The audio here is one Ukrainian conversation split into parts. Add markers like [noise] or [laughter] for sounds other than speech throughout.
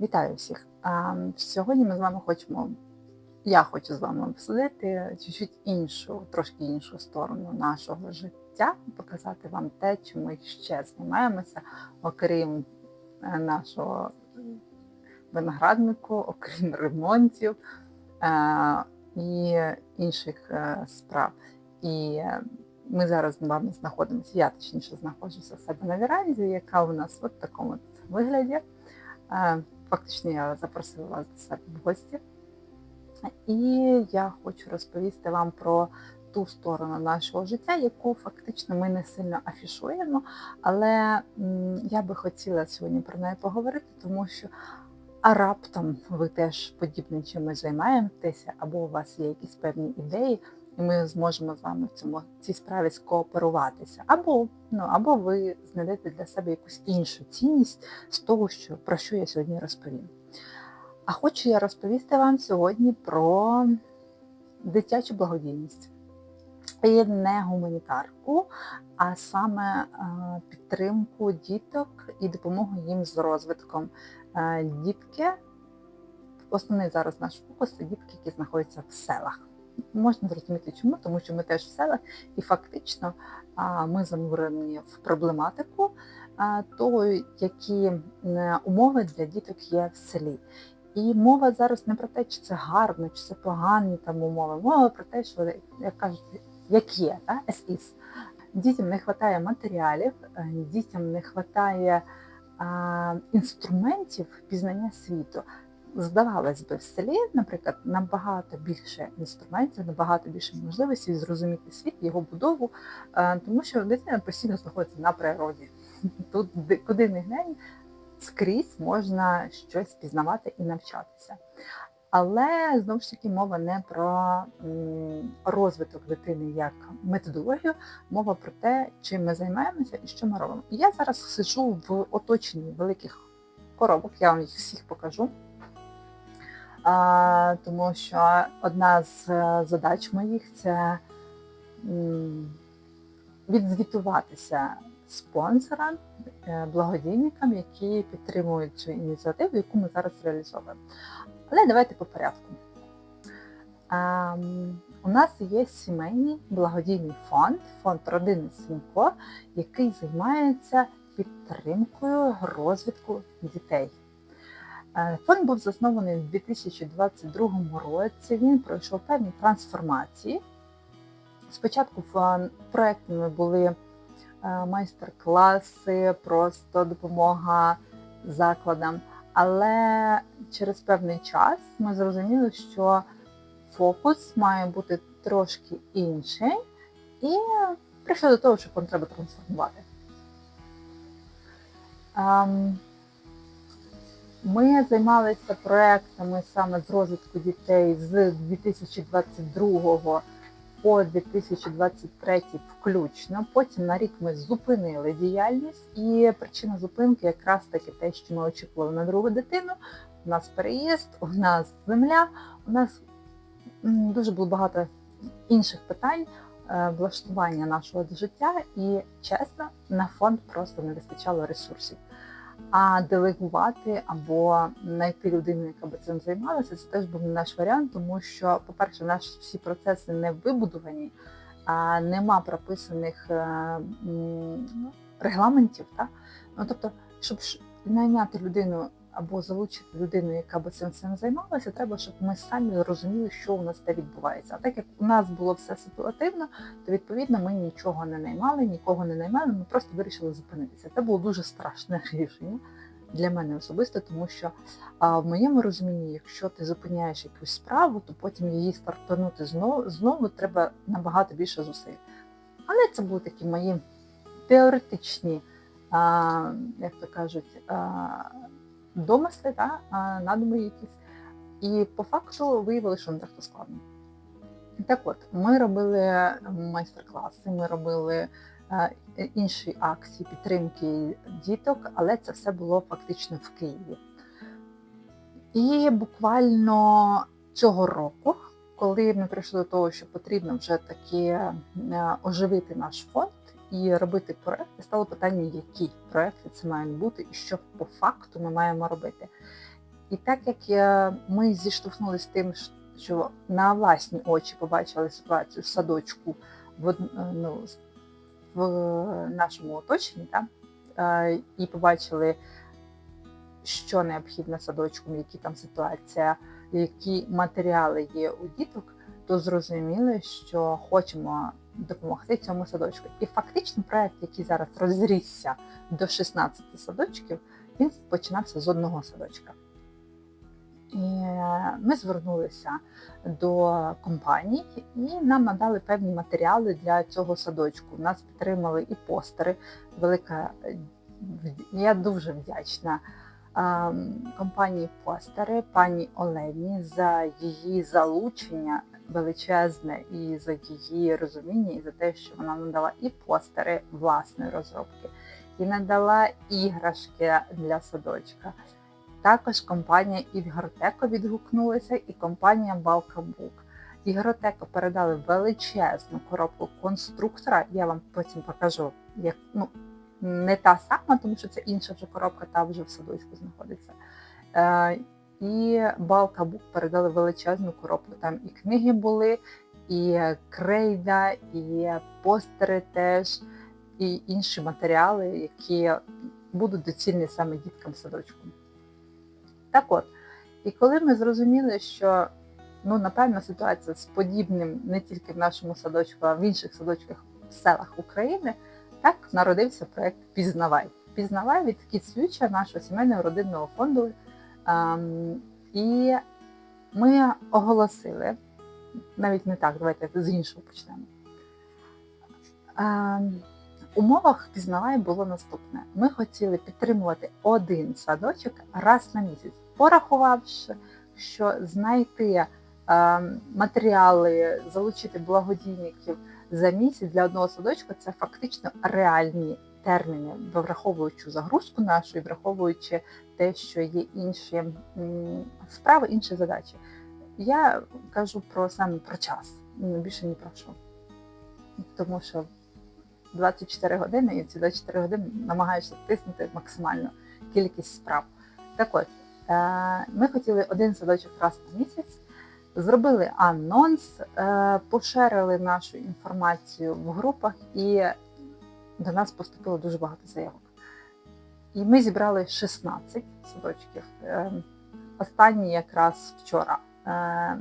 Вітаю всіх! Сьогодні ми з вами хочемо, я хочу з вами обсудити чуть-чуть іншу, трошки іншу сторону нашого життя, показати вам те, чим ми ще займаємося, окрім е, нашого винограднику, окрім ремонтів е, і інших е, справ. І ми зараз з вами знаходимося, я точніше знаходжуся в себе на віранді, яка у нас в такому вигляді. Фактично, я запросила вас до себе в гості. І я хочу розповісти вам про ту сторону нашого життя, яку фактично ми не сильно афішуємо. Але я би хотіла сьогодні про неї поговорити, тому що а раптом ви теж подібним чимось займаєтеся, або у вас є якісь певні ідеї, і ми зможемо з вами в цьому цій справі скооперуватися. Або ну або ви знайдете для себе якусь іншу цінність з того, що про що я сьогодні розповім. А хочу я розповісти вам сьогодні про дитячу благодійність. І не гуманітарку, а саме е, підтримку діток і допомогу їм з розвитком. Е, Дітки, основний зараз наш фокус це дітки, які знаходяться в селах. Можна зрозуміти чому, тому що ми теж в селах, і фактично ми занурені в проблематику того, які умови для діток є в селі. І мова зараз не про те, чи це гарно, чи це погані там умови. Мова про те, що як кажуть, як є, та, as is. Дітям не вистачає матеріалів, е, дітям не вистачає інструментів пізнання світу. Здавалось би, в селі, наприклад, набагато більше інструментів, набагато більше можливостей зрозуміти світ, його будову, е, тому що дитина постійно знаходиться на природі. [laughs] Тут, куди не глянь, скрізь можна щось пізнавати і навчатися. Але знову ж таки мова не про розвиток дитини як методологію, мова про те, чим ми займаємося і що ми робимо. Я зараз сиджу в оточенні великих коробок, я вам їх всіх покажу. Тому що одна з е, задач моїх це відзвітуватися спонсорам, е, благодійникам, які підтримують цю ініціативу, яку ми зараз реалізовуємо. Але давайте по порядку. А, у нас є сімейний благодійний фонд, фонд родини Сімко, який займається підтримкою розвитку дітей. Е, фонд був заснований у 2022 році. Він пройшов певні трансформації. Спочатку проектами були е, майстер-класи, просто допомога закладам. Але через певний час ми зрозуміли, що фокус має бути трошки інший, і прийшли до того, що фонд треба трансформувати. Ми займалися проектами саме з розвитку дітей з 2022 по 2023 включно. Потім на рік ми зупинили діяльність, і причина зупинки якраз таки те, що ми очікували на другу дитину. У нас переїзд, у нас земля, у нас дуже було багато інших питань. Е, влаштування нашого життя і чесно, на фонд просто не вистачало ресурсів. А делегувати або знайти людину, яка би цим займалася, це теж був не наш варіант, тому що, по-перше, наші всі процеси не вибудовані, а нема прописаних е, регламентів. Так? Ну, Тобто, щоб найняти людину або залучити людину, яка би цим всім займалася, треба, щоб ми самі розуміли, що у нас те відбувається. А так як у нас було все ситуативно, то відповідно ми нічого не наймали, нікого не наймали, ми просто вирішили зупинитися. Це було дуже страшне [laughs] рішення. Для мене особисто, тому що а, в моєму розумінні, якщо ти зупиняєш якусь справу, то потім її стартанути знову знову треба набагато більше зусиль. Але це були такі мої теоретичні, а, як то кажуть, а, домисли, та, надуми якісь. І по факту виявили, що не так то складно. Так от, ми робили майстер-класи, ми робили е, інші акції підтримки діток, але це все було фактично в Києві. І буквально цього року, коли ми прийшли до того, що потрібно вже таки е, оживити наш фонд, і робити проекти, стало питання, які проекти це мають бути і що по факту ми маємо робити. І так як ми зіштовхнулися з тим, що на власні очі побачили ситуацію в садочку в, ну, в нашому оточенні, так, е, і побачили, що необхідно садочком, які там ситуація, які матеріали є у діток, то зрозуміли, що хочемо допомогти цьому садочку. І фактично проект, який зараз розрісся до 16 садочків, він починався з одного садочка. І ми звернулися до компаній і нам надали певні матеріали для цього садочку. Нас підтримали і постери. Велика я дуже вдячна компанії постери пані Олені за її залучення величезне і за її розуміння, і за те, що вона надала і постери власної розробки, і надала іграшки для садочка. Також компанія Ігротеко відгукнулася і компанія Балкабук. Ігротеко передали величезну коробку конструктора. Я вам потім покажу, як ну не та сама, тому що це інша вже коробка, та вже в садочку знаходиться. І Балкабук передали величезну коробку. Там і книги були, і крейда, і постери теж, і інші матеріали, які будуть доцільні саме діткам садочку. Так от, і коли ми зрозуміли, що ну, напевно ситуація з подібним не тільки в нашому садочку, а в інших садочках в селах України, так народився проект Пізнавай. Пізнавай від Future, нашого сімейного родинного фонду. Ем, і ми оголосили, навіть не так, давайте з іншого почнемо. Ем, умовах пізнавай було наступне: ми хотіли підтримувати один садочок раз на місяць, порахувавши, що знайти е, матеріали, залучити благодійників за місяць для одного садочка це фактично реальні терміни, враховуючи загрузку нашу і враховуючи те, що є інші справи, інші задачі. Я кажу про саме про час, ну, більше ні про що. Тому що 24 години, і ці 24 години намагаєшся втиснути максимальну кількість справ. Так от, е, ми хотіли один садочок раз на місяць, зробили анонс, е, поширили нашу інформацію в групах, і до нас поступило дуже багато заявок. І ми зібрали 16 садочків. Е, Останні якраз вчора е,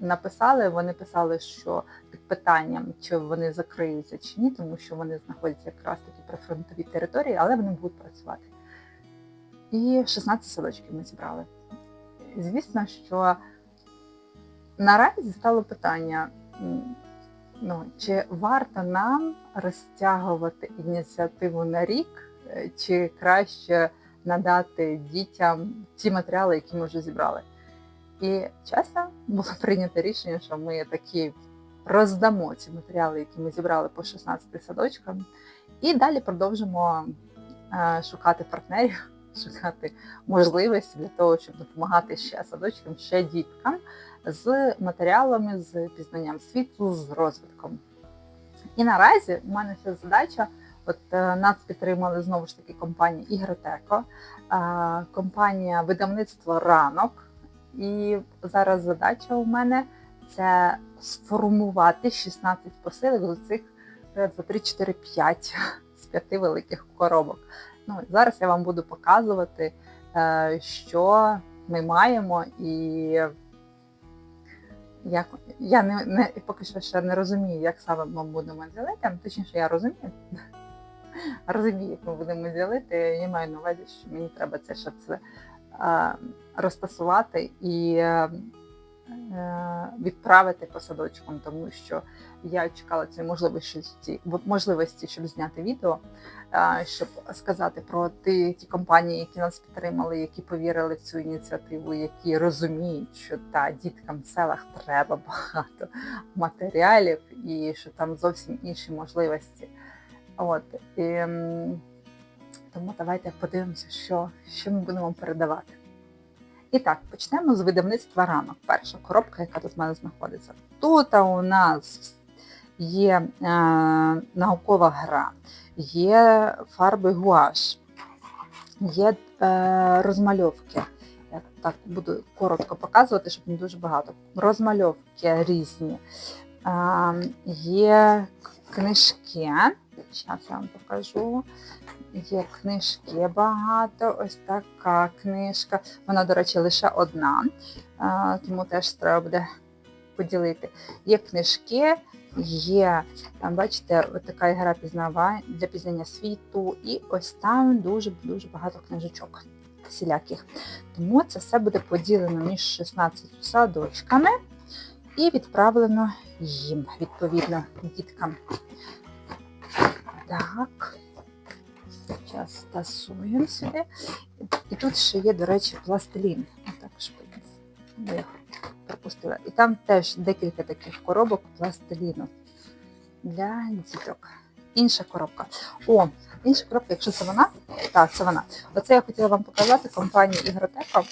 написали. Вони писали, що під питанням, чи вони закриються чи ні, тому що вони знаходяться якраз таки при фронтовій території, але вони будуть працювати. І 16 садочків ми зібрали. Звісно, що наразі стало питання, ну, чи варто нам розтягувати ініціативу на рік, е, чи краще надати дітям ті матеріали, які ми вже зібрали. І чесно було [laughs] прийнято рішення, що ми такі роздамо ці матеріали, які ми зібрали по 16 садочкам, і далі продовжимо е, шукати партнерів, [laughs] шукати можливості для того, щоб допомагати ще садочкам, ще діткам з матеріалами, з пізнанням світу, з розвитком. І наразі у мене ще задача. От е, нас підтримали знову ж таки компанія Ігротеко, е, компанія видавництво ранок. І зараз задача у мене це сформувати 16 посилок з цих 2, 3, 4, 5 з п'яти великих коробок. Ну, зараз я вам буду показувати, е, що ми маємо, і як я не, не поки що ще не розумію, як саме ми будемо ділити. Точніше, я розумію. [laughs] Розумію, як ми будемо ділити. Я маю на увазі, що мені треба це ще все розтасувати і відправити по садочкам, тому що я чекала цієї можливості, можливості, щоб зняти відео, е, щоб сказати про ті, ті компанії, які нас підтримали, які повірили в цю ініціативу, які розуміють, що та діткам в селах треба багато матеріалів і що там зовсім інші можливості. От і, тому давайте подивимося, що, що ми будемо передавати. І так, почнемо з видавництва ранок. Перша коробка, яка тут в мене знаходиться. Тут у нас є е, наукова гра, є фарби гуаш, є е, розмальовки. так буду коротко показувати, щоб не дуже багато. Розмальовки різні. А, є книжки. Зараз я вам покажу. Є книжки багато. Ось така книжка. Вона, до речі, лише одна, тому теж треба буде поділити. Є книжки, є, там, бачите, така гра пізнава для пізнання світу, і ось там дуже-дуже багато книжечок всіляких. Тому це все буде поділено між 16 садочками і відправлено їм, відповідно, діткам. Так. Зараз тасуємо сюди. І тут ще є, до речі, пластилін. Отак. Я пропустила. І там теж декілька таких коробок пластиліну для діток. Інша коробка. О, інша коробка, якщо це вона, так, це вона. Оце я хотіла вам показати компанії Ігротека.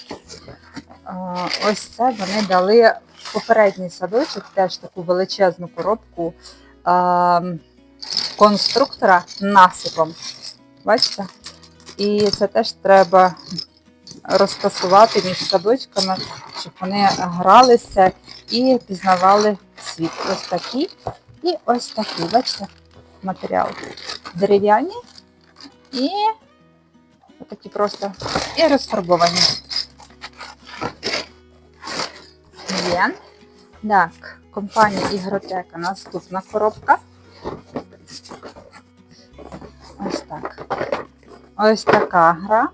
Ось це вони дали попередній садочок теж таку величезну коробку конструктора насипом. Бачите? І це теж треба розтасувати між садочками, щоб вони гралися і пізнавали світ. Ось такі і ось такі, бачите, матеріал. Дерев'яні і такі просто і розфарбовані. Є. Так, компанія Ігротека. Наступна коробка. Ось така гра.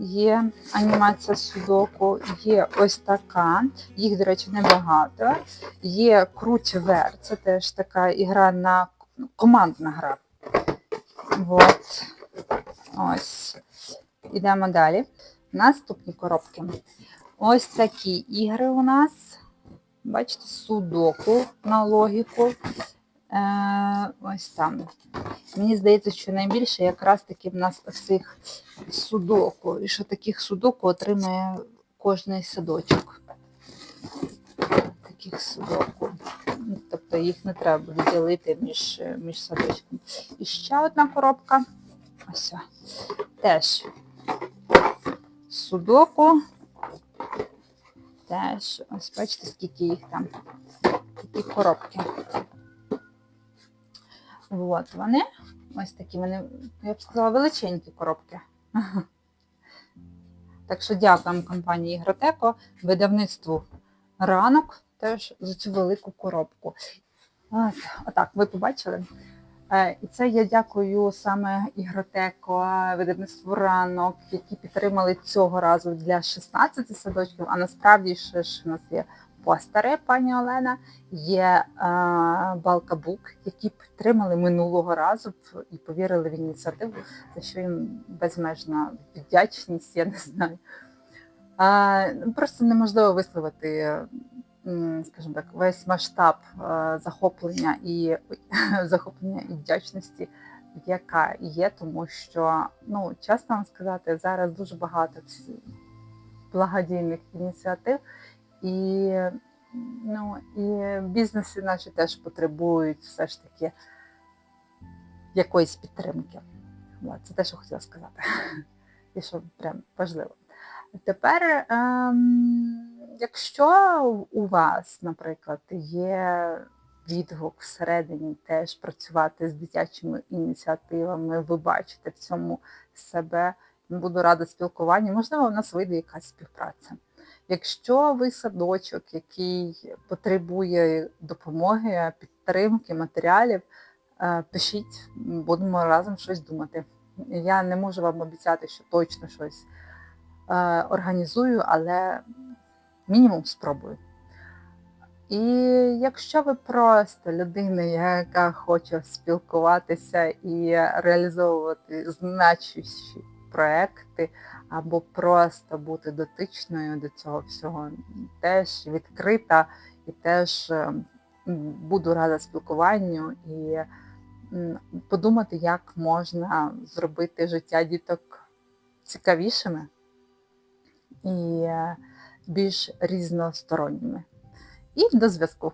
Є анімація судоку, є ось така. Їх, до речі, небагато. Є круть вер. Це теж така ігра на командна гра. От. Ось. Ідемо далі. Наступні коробки. Ось такі ігри у нас. Бачите, судоку на логіку. Е, ось там. Мені здається, що найбільше якраз таки в нас оцих судоку. І що таких судоку отримає кожний садочок. Таких судоку. Тобто їх не треба буде ділити між, між садочками. І ще одна коробка. Ось. Теж судоку. Теж, ось бачите, скільки їх там. Такі коробки. От вони. Ось такі вони, я б сказала, величенькі коробки. Так що дякуємо компанії Ігротеко, видавництву ранок теж за цю велику коробку. От, отак, ви побачили? Е, І це я дякую саме Ігротеко, видавництву ранок, які підтримали цього разу для 16 садочків, а насправді ще ж у нас є постери, пані Олена, є е, Балка які підтримали минулого разу і повірили в ініціативу, за що їм безмежна вдячність, я не знаю. Просто неможливо висловити, скажімо так, весь масштаб е, захоплення і [laughs] захоплення і вдячності, яка є, тому що, ну, чесно вам сказати, зараз дуже багато благодійних ініціатив. І, ну, і бізнеси наші теж потребують все ж таки якоїсь підтримки. Це те, що хотіла сказати. [laughs] І що прям важливо. Тепер, ем, якщо у вас, наприклад, є відгук всередині теж працювати з дитячими ініціативами, ви бачите в цьому себе, буду рада спілкуванню, можливо, у нас вийде якась співпраця. Якщо ви садочок, який потребує допомоги, підтримки, матеріалів, е, пишіть, будемо разом щось думати. Я не можу вам обіцяти, що точно щось е, організую, але мінімум спробую. І якщо ви просто людина, яка хоче спілкуватися і реалізовувати значущі проекти, або просто бути дотичною до цього всього, теж відкрита і теж е, буду рада спілкуванню і подумати, як можна зробити життя діток цікавішими і е, більш різносторонніми. І до зв'язку.